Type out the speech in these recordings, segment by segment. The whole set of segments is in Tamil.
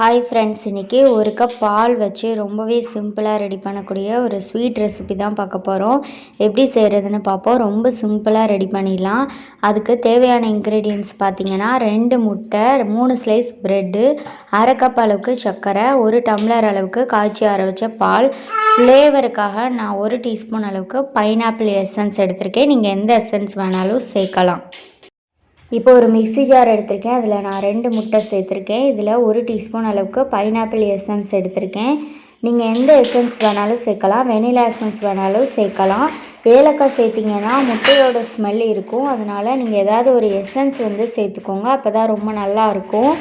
ஹாய் ஃப்ரெண்ட்ஸ் இன்றைக்கி ஒரு கப் பால் வச்சு ரொம்பவே சிம்பிளாக ரெடி பண்ணக்கூடிய ஒரு ஸ்வீட் ரெசிபி தான் பார்க்க போகிறோம் எப்படி செய்கிறதுன்னு பார்ப்போம். ரொம்ப சிம்பிளாக ரெடி பண்ணிடலாம். அதுக்கு தேவையான இன்க்ரீடியன்ட்ஸ் பார்த்திங்கன்னா ரெண்டு முட்டை மூணு ஸ்லைஸ் ப்ரெட்டு அரை கப் அளவுக்கு சர்க்கரை ஒரு டம்ளர் அளவுக்கு காய்ச்சி ஆற வச்ச பால். ஃப்ளேவருக்காக நான் ஒரு டீஸ்பூன் அளவுக்கு பைனாப்பிள் எசன்ஸ் எடுத்திருக்கேன். நீங்கள் எந்த எசன்ஸ் வேணாலும் சேர்க்கலாம். இப்போ ஒரு மிக்ஸி ஜார் எடுத்திருக்கேன். அதில் நான் ரெண்டு முட்டை சேர்த்துருக்கேன். இதில் ஒரு டீஸ்பூன் அளவுக்கு பைனாப்பிள் எசன்ஸ் எடுத்திருக்கேன். நீங்கள் எந்த எசன்ஸ் வேணாலும் சேர்க்கலாம். வெனிலா எசன்ஸ் வேணாலும் சேர்க்கலாம். ஏலக்காய் சேர்த்திங்கன்னா முட்டையோட ஸ்மெல் இருக்கும். அதனால் நீங்கள் ஏதாவது ஒரு எசன்ஸ் வந்து சேர்த்துக்கோங்க. அப்போ தான் ரொம்ப நல்லாயிருக்கும்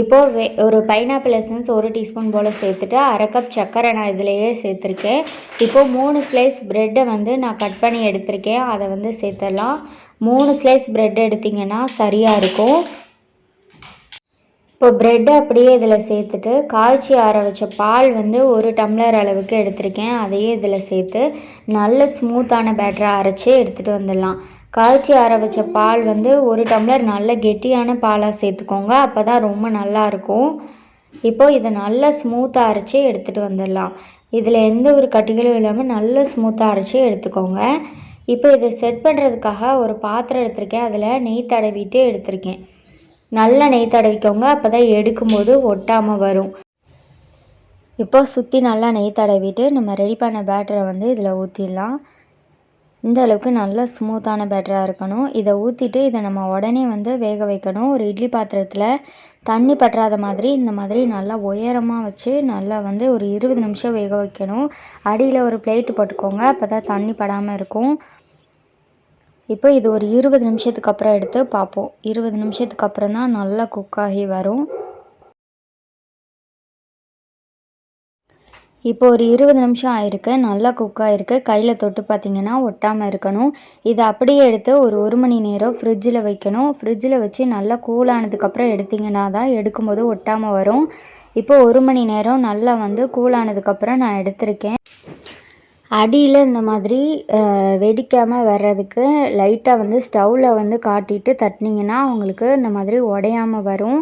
இப்போது வே ஒரு பைனாப்பிள் எசன்ஸ் ஒரு டீஸ்பூன் போல் சேர்த்துட்டு அரை கப் சர்க்கரை நான் இதிலையே சேர்த்துருக்கேன். இப்போது மூணு ஸ்லைஸ் ப்ரெட்டை வந்து நான் கட் பண்ணி எடுத்திருக்கேன். அதை வந்து சேர்த்துடலாம். மூணு ஸ்லைஸ் ப்ரெட் எடுத்திங்கன்னா சரியாக இருக்கும். இப்போ ப்ரெட்டை அப்படியே இதில் சேர்த்துட்டு காய்ச்சி ஆற வச்ச பால் வந்து ஒரு டம்ளர் அளவுக்கு எடுத்திருக்கேன். அதையும் இதில் சேர்த்து நல்ல ஸ்மூத்தான பேட்டராக அரைச்சி எடுத்துகிட்டு வந்துடலாம். காய்ச்சி ஆற வச்ச பால் வந்து ஒரு டம்ளர் நல்ல கெட்டியான பாலாக சேர்த்துக்கோங்க. அப்போ தான் ரொம்ப நல்லாயிருக்கும் இப்போது இதை நல்லா ஸ்மூத்தாக அரைச்சி எடுத்துகிட்டு வந்துடலாம். இதில் எந்த ஒரு கட்டிகளும் இல்லாமல் நல்ல ஸ்மூத்தாக அரைச்சி எடுத்துக்கோங்க. இப்போ இதை செட் பண்ணுறதுக்காக ஒரு பாத்திரம் எடுத்திருக்கேன். அதில் நெய் தடவிட்டு எடுத்திருக்கேன். நல்லா நெய் தடவிக்கோங்க. அப்போ தான் எடுக்கும்போது ஒட்டாமல் வரும். இப்போ சுற்றி நல்லா நெய் தடவிட்டு நம்ம ரெடி பண்ண பேட்டரை வந்து இதில் ஊற்றிடலாம் இந்த அளவுக்கு நல்ல ஸ்மூத்தான பேட்டராக இருக்கணும். இதை ஊற்றிட்டு இதை நம்ம உடனே வந்து வேக வைக்கணும். ஒரு இட்லி பாத்திரத்தில் தண்ணி பற்றாத மாதிரி இந்த மாதிரி நல்லா உயரமாக வச்சு நல்லா வந்து ஒரு இருபது நிமிஷம் வேக வைக்கணும். அடியில் ஒரு பிளேட்டு போட்டுக்கோங்க. அப்போ தான் தண்ணி படாமல் இருக்கும். இப்போ இது ஒரு இருபது நிமிஷத்துக்கு அப்புறம் எடுத்து பார்ப்போம். இருபது நிமிஷத்துக்கு அப்புறம் தான் நல்லா குக் ஆகி வரும். இப்போ ஒரு இருபது நிமிஷம் ஆயிருக்கு நல்லா குக் ஆகிருக்கு கையில் தொட்டு பார்த்திங்கன்னா ஒட்டாமல் இருக்கணும். இதை அப்படியே எடுத்து ஒரு ஒரு மணி நேரம் ஃப்ரிட்ஜில் வைக்கணும். ஃப்ரிட்ஜில் வச்சு நல்லா கூலானதுக்கப்புறம் எடுத்திங்கன்னா தான் எடுக்கும்போது ஒட்டாமல் வரும். இப்போ ஒரு மணி நேரம் நல்லா வந்து கூலானதுக்கப்புறம் நான் எடுத்திருக்கேன். அடியில் இந்த மாதிரி வெடிக்காமல் வர்றதுக்கு லைட்டாக வந்து ஸ்டவ்வில் வந்து காட்டிட்டு தட்டினீங்கன்னா உங்களுக்கு இந்த மாதிரி உடையாமல் வரும்.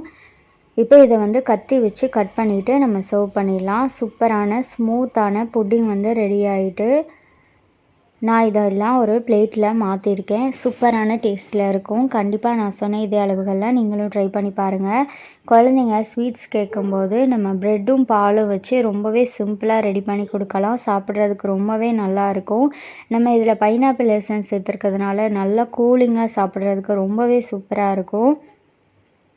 இப்போ இதை வந்து கத்தி வச்சு கட் பண்ணிவிட்டு நம்ம சர்வ் பண்ணிடலாம். சூப்பரான ஸ்மூத்தான புட்டிங் வந்து ரெடி ஆகிட்டு நான் இதெல்லாம் ஒரு பிளேட்டில் மாற்றிருக்கேன் சூப்பரான டேஸ்ட்டில் இருக்கும். கண்டிப்பாக நான் சொன்ன இதே அளவுகள்லாம் நீங்களும் ட்ரை பண்ணி பாருங்கள் குழந்தைங்க ஸ்வீட்ஸ் கேட்கும்போது நம்ம ப்ரெட்டும் பாலும் வச்சு ரொம்பவே சிம்பிளாக ரெடி பண்ணி கொடுக்கலாம். சாப்பிட்றதுக்கு ரொம்பவே நல்லாயிருக்கும் நம்ம இதில் பைனாப்பிள் எசன்ஸ் சேர்த்துருக்கிறதுனால நல்லா கூலிங்காக சாப்பிட்றதுக்கு ரொம்பவே சூப்பராக இருக்கும்.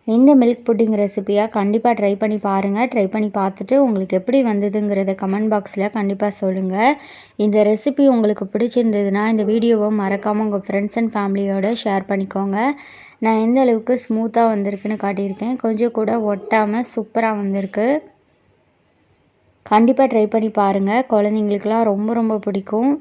இந்த மில்க் புட்டிங் ரெசிப்பியாக கண்டிப்பாக ட்ரை பண்ணி பாருங்கள் ட்ரை பண்ணி பார்த்துட்டு உங்களுக்கு எப்படி வந்ததுங்கிறத கமெண்ட் பாக்ஸில் கண்டிப்பாக சொல்லுங்கள் இந்த ரெசிபி உங்களுக்கு பிடிச்சிருந்ததுன்னா இந்த வீடியோவை மறக்காமல் உங்கள் ஃப்ரெண்ட்ஸ் அண்ட் ஃபேமிலியோடு ஷேர் பண்ணிக்கோங்க. நான் எந்த அளவுக்கு ஸ்மூத்தாக வந்திருக்குன்னு காட்டியிருக்கேன். கொஞ்சம் கூட ஒட்டாமல் சூப்பராக வந்திருக்கு. கண்டிப்பாக ட்ரை பண்ணி பாருங்கள் குழந்தைங்களுக்குலாம் ரொம்ப ரொம்ப பிடிக்கும்.